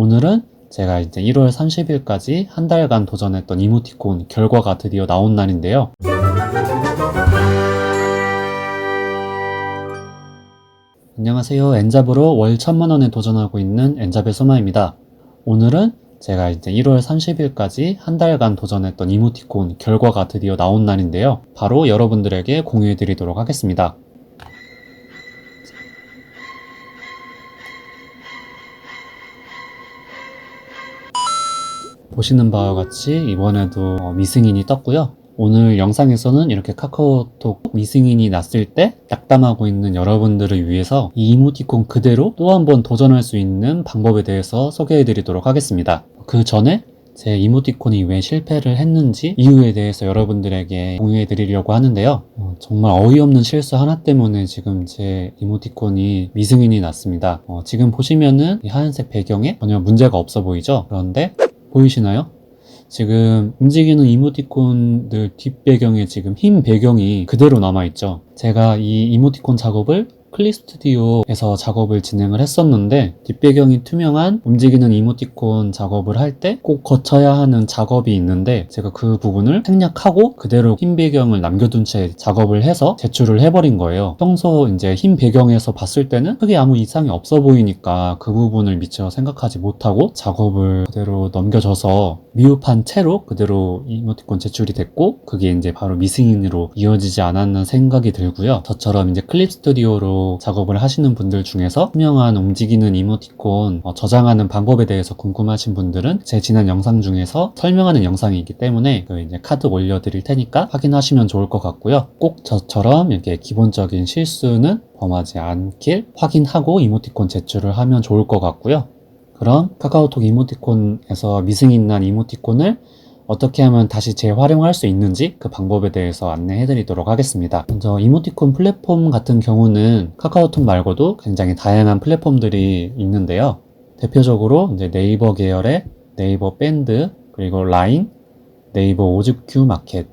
오늘은 제가 이제 1월 30일까지 한 달간 도전했던 이모티콘 결과가 드디어 나온 날인데요. 안녕하세요. 엔잡으로 월 천만 원에 도전하고 있는 엔잡의 소마입니다. 오늘은 제가 이제 1월 30일까지 한 달간 도전했던 이모티콘 결과가 드디어 나온 날인데요. 바로 여러분들에게 공유해 드리도록 하겠습니다. 보시는 바와 같이 이번에도 어, 미승인이 떴고요. 오늘 영상에서는 이렇게 카카오톡 미승인이 났을 때 낙담하고 있는 여러분들을 위해서 이 이모티콘 그대로 또 한 번 도전할 수 있는 방법에 대해서 소개해 드리도록 하겠습니다. 그 전에 제 이모티콘이 왜 실패를 했는지 이유에 대해서 여러분들에게 공유해 드리려고 하는데요. 어, 정말 어이없는 실수 하나 때문에 지금 제 이모티콘이 미승인이 났습니다. 어, 지금 보시면은 이 하얀색 배경에 전혀 문제가 없어 보이죠? 그런데 보이시나요? 지금 움직이는 이모티콘들 뒷배경에 지금 흰 배경이 그대로 남아있죠. 제가 이 이모티콘 작업을 클립 스튜디오에서 작업을 진행을 했었는데 뒷배경이 투명한 움직이는 이모티콘 작업을 할 때 꼭 거쳐야 하는 작업이 있는데 제가 그 부분을 생략하고 그대로 흰 배경을 남겨둔 채 작업을 해서 제출을 해버린 거예요. 평소 이제 흰 배경에서 봤을 때는 크게 아무 이상이 없어 보이니까 그 부분을 미처 생각하지 못하고 작업을 그대로 넘겨줘서 미흡한 채로 그대로 이모티콘 제출이 됐고 그게 이제 바로 미승인으로 이어지지 않았나 생각이 들고요. 저처럼 이제 클립 스튜디오로 작업을 하시는 분들 중에서 투명한 움직이는 이모티콘 어, 저장하는 방법에 대해서 궁금하신 분들은 제 지난 영상 중에서 설명하는 영상이 있기 때문에 그 이제 카드 올려드릴 테니까 확인하시면 좋을 것 같고요. 꼭 저처럼 이렇게 기본적인 실수는 범하지 않길 확인하고 이모티콘 제출을 하면 좋을 것 같고요. 그럼 카카오톡 이모티콘에서 미승인 난 이모티콘을 어떻게 하면 다시 재활용할 수 있는지 그 방법에 대해서 안내해 드리도록 하겠습니다. 먼저 이모티콘 플랫폼 같은 경우는 카카오톡 말고도 굉장히 다양한 플랫폼들이 있는데요. 대표적으로 이제 네이버 계열의 네이버 밴드, 그리고 라인, 네이버 오즈큐 마켓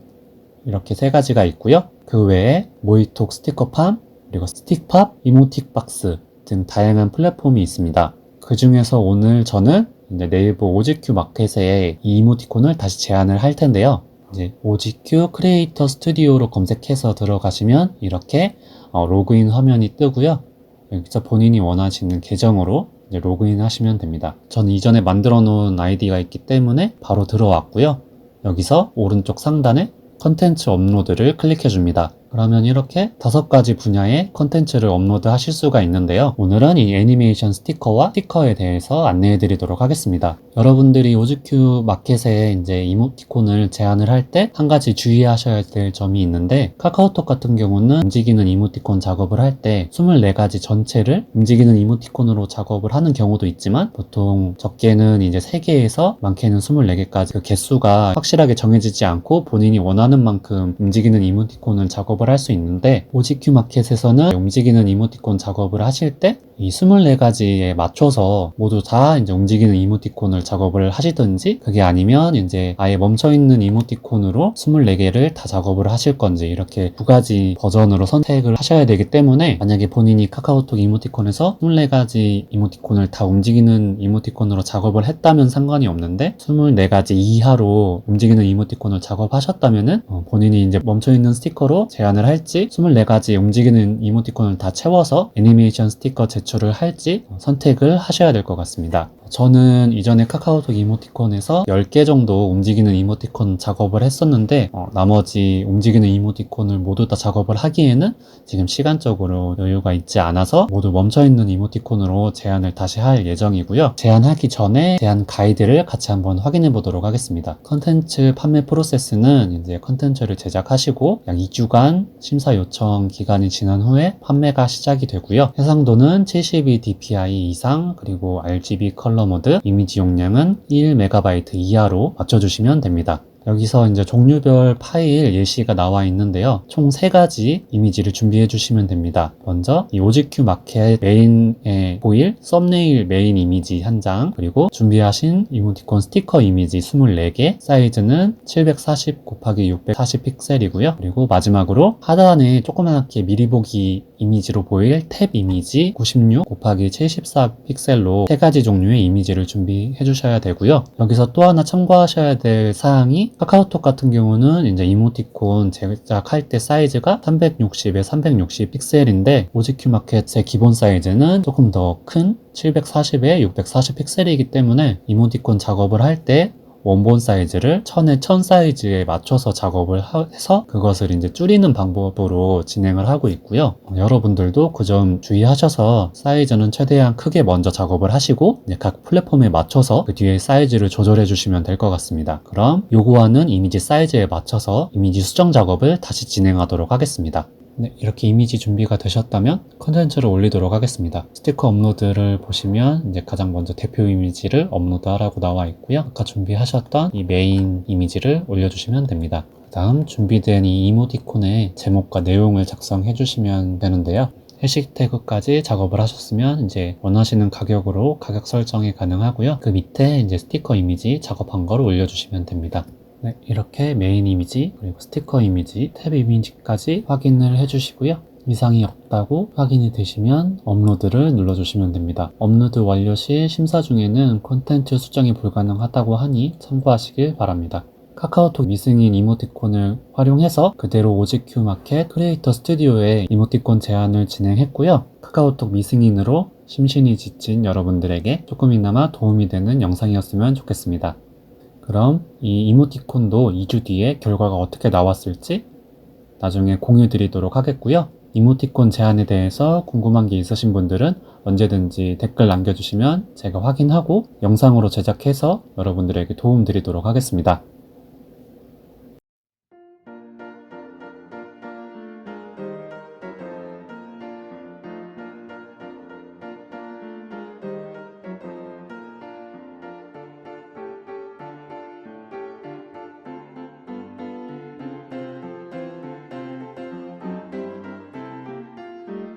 이렇게 세 가지가 있고요. 그 외에 모이톡 스티커팜, 그리고 스틱팝, 이모틱박스 등 다양한 플랫폼이 있습니다. 그 중에서 오늘 저는 이제 네이버 오지큐 마켓에 이 이모티콘을 다시 제안을 할 텐데요. 이제 오지큐 크리에이터 스튜디오로 검색해서 들어가시면 이렇게 어, 로그인 화면이 뜨고요. 여기서 본인이 원하시는 계정으로 로그인 하시면 됩니다. 저는 이전에 만들어 놓은 아이디가 있기 때문에 바로 들어왔고요. 여기서 오른쪽 상단에 컨텐츠 업로드를 클릭해 줍니다. 그러면 이렇게 다섯 가지 분야의 컨텐츠를 업로드 하실 수가 있는데요. 오늘은 이 애니메이션 스티커와 스티커에 대해서 안내해 드리도록 하겠습니다. 여러분들이 오즈큐 마켓에 이제 이모티콘을 제안을 할 때 한 가지 주의하셔야 될 점이 있는데 카카오톡 같은 경우는 움직이는 이모티콘 작업을 할 때 24가지 전체를 움직이는 이모티콘으로 작업을 하는 경우도 있지만 보통 적게는 이제 3개에서 많게는 24개까지 그 개수가 확실하게 정해지지 않고 본인이 원하는 만큼 움직이는 이모티콘을 작업을 할 수 있는데 오지큐 마켓에서는 움직이는 이모티콘 작업을 하실 때 이 24가지에 맞춰서 모두 다 이제 움직이는 이모티콘을 작업을 하시든지 그게 아니면 이제 아예 멈춰있는 이모티콘으로 24개를 다 작업을 하실 건지 이렇게 두 가지 버전으로 선택을 하셔야 되기 때문에 만약에 본인이 카카오톡 이모티콘에서 24가지 이모티콘을 다 움직이는 이모티콘으로 작업을 했다면 상관이 없는데 24가지 이하로 움직이는 이모티콘을 작업하셨다면은 어, 본인이 이제 멈춰있는 스티커로 제 안을 할지 24가지 움직이는 이모티콘을 다 채워서 애니메이션 스티커 제출을 할지 선택을 하셔야 될 것 같습니다. 저는 이전에 카카오톡 이모티콘에서 10개 정도 움직이는 이모티콘 작업을 했었는데 어, 나머지 움직이는 이모티콘을 모두 다 작업을 하기에는 지금 시간적으로 여유가 있지 않아서 모두 멈춰있는 이모티콘으로 제안을 다시 할 예정이고요. 제안하기 전에 제안 가이드를 같이 한번 확인해 보도록 하겠습니다. 컨텐츠 판매 프로세스는 이제 컨텐츠를 제작하시고 약 2주간 심사 요청 기간이 지난 후에 판매가 시작이 되고요. 해상도는 72 dpi 이상 그리고 RGB 컬러 모드 이미지 용량은 1MB 이하로 맞춰주시면 됩니다. 여기서 이제 종류별 파일 예시가 나와 있는데요. 총 세 가지 이미지를 준비해 주시면 됩니다. 먼저 이 OGQ 마켓 메인에 보일 썸네일 메인 이미지 한 장, 그리고 준비하신 이모티콘 스티커 이미지 24개, 사이즈는 740 곱하기 640 픽셀이고요. 그리고 마지막으로 하단에 조그맣게 미리 보기 이미지로 보일 탭 이미지 96 곱하기 74 픽셀로 세 가지 종류의 이미지를 준비해 주셔야 되고요. 여기서 또 하나 참고하셔야 될 사항이 카카오톡 같은 경우는 이제 이모티콘 제작할 때 사이즈가 360에 360 픽셀인데 오지큐 마켓의 기본 사이즈는 조금 더 큰 740에 640 픽셀이기 때문에 이모티콘 작업을 할때 원본 사이즈를 1000에 1000 사이즈에 맞춰서 작업을 하- 해서 그것을 이제 줄이는 방법으로 진행을 하고 있고요. 어, 여러분들도 그 점 주의하셔서 사이즈는 최대한 크게 먼저 작업을 하시고 각 플랫폼에 맞춰서 그 뒤에 사이즈를 조절해 주시면 될 것 같습니다. 그럼 요구하는 이미지 사이즈에 맞춰서 이미지 수정 작업을 다시 진행하도록 하겠습니다. 네, 이렇게 이미지 준비가 되셨다면 컨텐츠를 올리도록 하겠습니다. 스티커 업로드를 보시면 이제 가장 먼저 대표 이미지를 업로드하라고 나와 있고요. 아까 준비하셨던 이 메인 이미지를 올려주시면 됩니다. 그 다음 준비된 이 이모티콘의 제목과 내용을 작성해 주시면 되는데요. 해시태그까지 작업을 하셨으면 이제 원하시는 가격으로 가격 설정이 가능하고요. 그 밑에 이제 스티커 이미지 작업한 거를 올려주시면 됩니다. 네, 이렇게 메인 이미지, 그리고 스티커 이미지, 탭 이미지까지 확인을 해주시고요. 이상이 없다고 확인이 되시면 업로드를 눌러주시면 됩니다. 업로드 완료 시 심사 중에는 콘텐츠 수정이 불가능하다고 하니 참고하시길 바랍니다. 카카오톡 미승인 이모티콘을 활용해서 그대로 오지큐 마켓 크리에이터 스튜디오에 이모티콘 제안을 진행했고요. 카카오톡 미승인으로 심신이 지친 여러분들에게 조금이나마 도움이 되는 영상이었으면 좋겠습니다. 그럼 이 이모티콘도 2주 뒤에 결과가 어떻게 나왔을지 나중에 공유 드리도록 하겠고요. 이모티콘 제안에 대해서 궁금한 게 있으신 분들은 언제든지 댓글 남겨주시면 제가 확인하고 영상으로 제작해서 여러분들에게 도움 드리도록 하겠습니다.